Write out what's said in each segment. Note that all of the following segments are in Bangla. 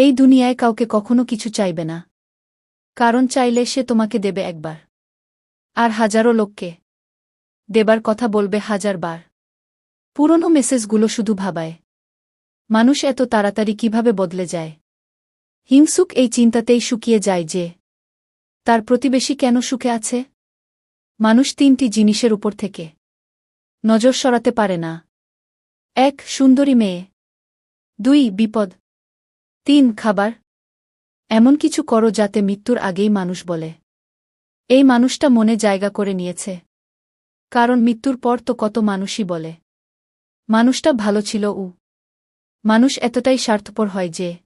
এই দুনিয়ায় কাউকে কখনো কিছু চাইবে না। কারণ চাইলে সে তোমাকে দেবে একবার। আর হাজারো লোককে দেবার কথা বলবে হাজার বার। পুরনো মেসেজগুলো শুধু ভাবায়। মানুষ এত তাড়াতাড়ি কীভাবে বদলে যায়? হিংসুক এই চিন্তাতেই শুকিয়ে যায় যে, তার প্রতিবেশী কেন সুখে আছে? মানুষ তিনটি জিনিসের উপর থেকে নজর সরাতে পারে না। এক, সুন্দরী মেয়ে। দুই, বিপদ। তিন খাবার। এমন কিছু করো যাতে মৃত্যুর আগেই মানুষ বলে। এই মানুষটা মনে জায়গা করে নিয়েছে। কারণ মৃত্যুর পর তো কত মানুষই বলে। মানুষটা ভালো ছিল, উ। মানুষ এতটাই স্বার্থপর হয় যে।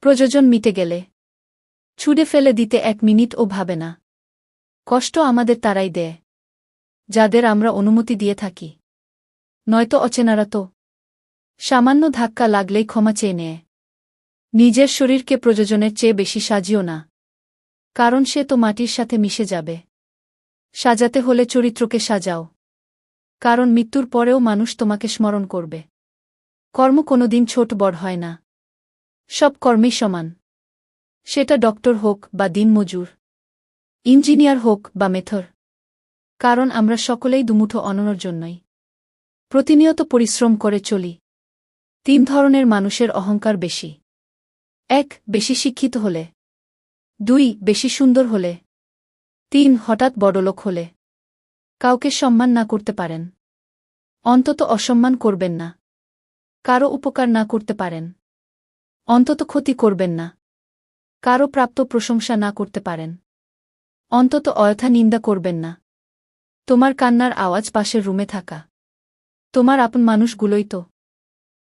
প্রযোজন মিটে গেলে। ছুড়ে ফেলে দিতে এক মিনিট ও ভাবে না। কষ্ট আমাদের তারাই দেয়। যাদের আমরা অনুমতি দিয়ে থাকি। নয়তো অচেনারা তো। সামান্য ধাক্কা লাগলেই ক্ষমা চেয়ে নেয়। নিজের শরীরকে প্রযোজনের চেয়ে বেশি সাজিও না। কারণ সে তো মাটির সাথে মিশে যাবে। সাজাতে হলে চরিত্রকে সাজাও। কারণ মৃত্যুর পরেও মানুষ তোমাকে স্মরণ করবে। কর্ম কোনোদিন ছোট বড় হয় না। সব কর্মেই সমান। সেটা ডক্টর হোক বা দিনমজুর ইঞ্জিনিয়ার হোক বা মেথর। কারণ আমরা সকলেই দুমুঠো অননর জন্যই। প্রতিনিয়ত পরিশ্রম করে চলি। তিন ধরনের মানুষের অহংকার বেশি। এক, বেশি শিক্ষিত হলে। দুই, বেশি সুন্দর হলে। তিন, হঠাৎ বড়লোক হলে। কাউকে সম্মান না করতে পারেন। অন্তত অসম্মান করবেন না। কারও উপকার না করতে পারেন। অন্তত ক্ষতি করবেন না। কারও প্রাপ্ত প্রশংসা না করতে পারেন। অন্তত অয়থা নিন্দা করবেন না। তোমার কান্নার আওয়াজ পাশের রুমে থাকা। তোমার আপন মানুষগুলোই তো।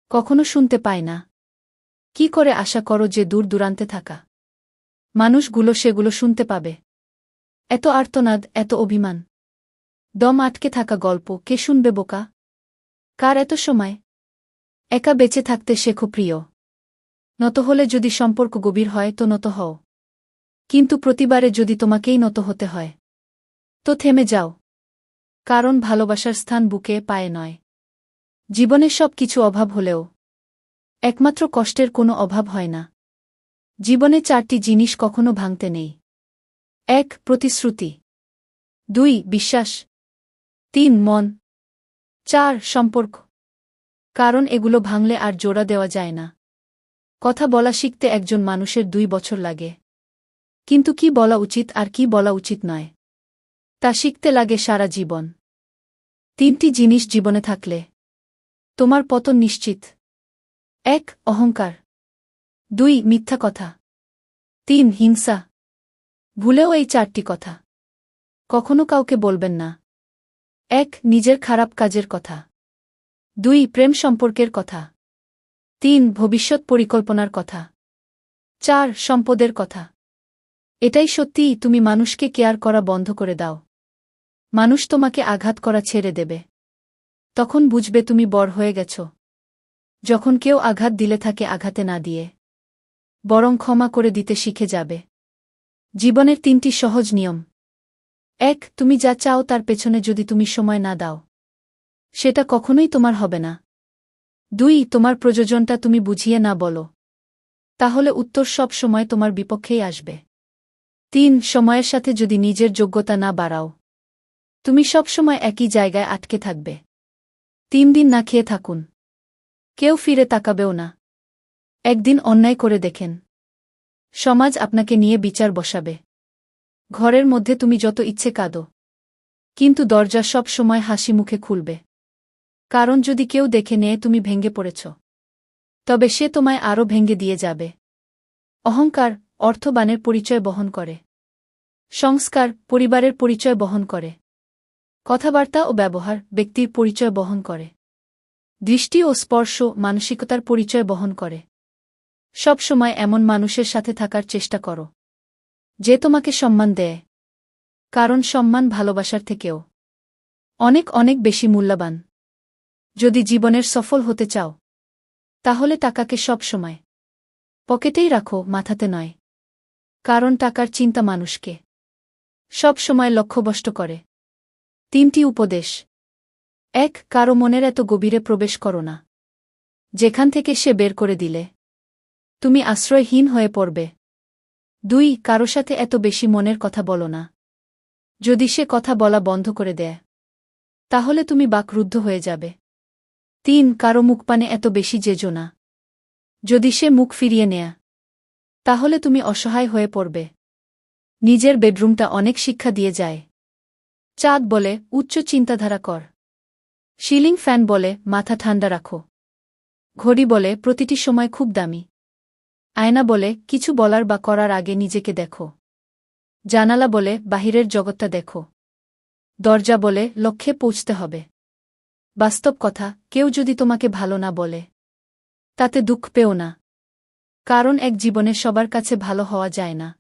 কখনো শুনতে পায় না। কি করে আশা করো যে দূর দূরান্তে থাকা? মানুষগুলো সেগুলো শুনতে পাবে। এত আর্তনাদ, এত অভিমান। দম আটকে থাকা গল্প, কে শুনবে বোকা? কার এত সময়? একা বেঁচে থাকতে শেখো প্রিয়। নত হলে যদি সম্পর্ক গভীর হয়, তো নত হও। কিন্তু প্রতিবারে যদি তোমাকেই নত হতে হয়, তো থেমে যাও। কারণ ভালোবাসার স্থান বুকে পায়ে নয়। জীবনের সব কিছু অভাব হলেও একমাত্র কষ্টের কোনো অভাব হয় না। জীবনে চারটি জিনিস কখনো ভাঙতে নেই। এক, প্রতিশ্রুতি। দুই, বিশ্বাস। তিন, মন। চার, সম্পর্ক। কারণ এগুলো ভাঙলে আর জোড়া দেওয়া যায় না। কথা বলা শিখতে একজন মানুষের দুই বছর লাগে। কিন্তু কি বলা উচিত আর কি বলা উচিত নয়। তা শিখতে লাগে সারা জীবন। তিনটি জিনিস জীবনে থাকলে। তোমার পতন নিশ্চিত। এক অহংকার। দুই মিথ্যা কথা। তিন হিংসা। ভুলেও এই চারটি কথা। কখনো কাউকে বলবেন না। এক, নিজের খারাপ কাজের কথা। দুই, প্রেম সম্পর্কের কথা। তিন, ভবিষ্যৎ পরিকল্পনার কথা। চার, সম্পদের কথা। এটাই সত্যিই তুমি মানুষকে কেয়ার করা বন্ধ করে দাও। মানুষ তোমাকে আঘাত করা ছেড়ে দেবে। তখন বুঝবে তুমি বড় হয়ে গেছ। যখন কেউ আঘাত দিলে থাকে আঘাতে না দিয়ে, বরং ক্ষমা করে দিতে শিখে যাবে। জীবনের তিনটি সহজ নিয়ম। এক, তুমি যা চাও তার পেছনে যদি তুমি সময় না দাও, সেটা কখনোই তোমার হবে না। দুই, তোমার প্রযোজনটা তুমি বুঝিয়ে না বলো, তাহলে উত্তর সব সময় তোমার বিপক্ষেই আসবে। তিন, সময়ের সাথে যদি নিজের যোগ্যতা না বাড়াও, তুমি সব সময় একই জায়গায় আটকে থাকবে। তিন দিন না খেয়ে থাকুন। কেউ ফিরে তাকাবেও না। একদিন অন্যায় করে দেখেন। সমাজ আপনাকে নিয়ে বিচার বসাবে। ঘরের মধ্যে তুমি যত ইচ্ছে কাঁদো। কিন্তু দরজা সব সময় হাসি মুখে খুলবে। কারণ যদি কেউ দেখে নেয় তুমি ভেঙ্গে পড়েছ। তবে সে তোমায় আরও ভেঙ্গে দিয়ে যাবে। অহংকার অর্থবানের পরিচয় বহন করে। সংস্কার পরিবারের পরিচয় বহন করে। কথাবার্তা ও ব্যবহার ব্যক্তির পরিচয় বহন করে। দৃষ্টি ও স্পর্শ মানসিকতার পরিচয় বহন করে। সব সময় এমন মানুষের সাথে থাকার চেষ্টা করো। যে তোমাকে সম্মান দেয়। কারণ সম্মান ভালোবাসার থেকেও। অনেক অনেক বেশি মূল্যবান। যদি জীবনের সফল হতে চাও, তাহলে টাকাকে সব সময় পকেটেই রাখো, মাথাতে নয়। কারণ টাকার চিন্তা মানুষকে সব সময় লক্ষ্যবষ্ট করে। তিনটি উপদেশ। এক, কারও মনের এত গভীরে প্রবেশ করো না। যেখান থেকে সে বের করে দিলে। তুমি আশ্রয়হীন হয়ে পড়বে। দুই, কারও সাথে এত বেশি মনের কথা বলো না। যদি সে কথা বলা বন্ধ করে দেয়, তাহলে তুমি বাকরুদ্ধ হয়ে যাবে। তিন, কারও মুখপানে এত বেশি যেজো না। যদি সে মুখ ফিরিয়ে নেয়া, তাহলে তুমি অসহায় হয়ে পড়বে। নিজের বেডরুমটা অনেক শিক্ষা দিয়ে যায়। চাঁদ বলে, উচ্চ চিন্তাধারা কর। সিলিং ফ্যান বলে, মাথা ঠান্ডা রাখো। ঘড়ি বলে, প্রতিটি সময় খুব দামি। আয়না বলে, কিছু বলার বা করার আগে নিজেকে দেখো। জানালা বলে, বাহিরের জগৎটা দেখো। দরজা বলে, লক্ষ্যে পৌঁছতে হবে। বাস্তব কথা, কেউ যদি তোমাকে ভালো না বলে, তাতে দুঃখ পেও না। কারণ এক জীবনে সবার কাছে ভালো হওয়া যায় না।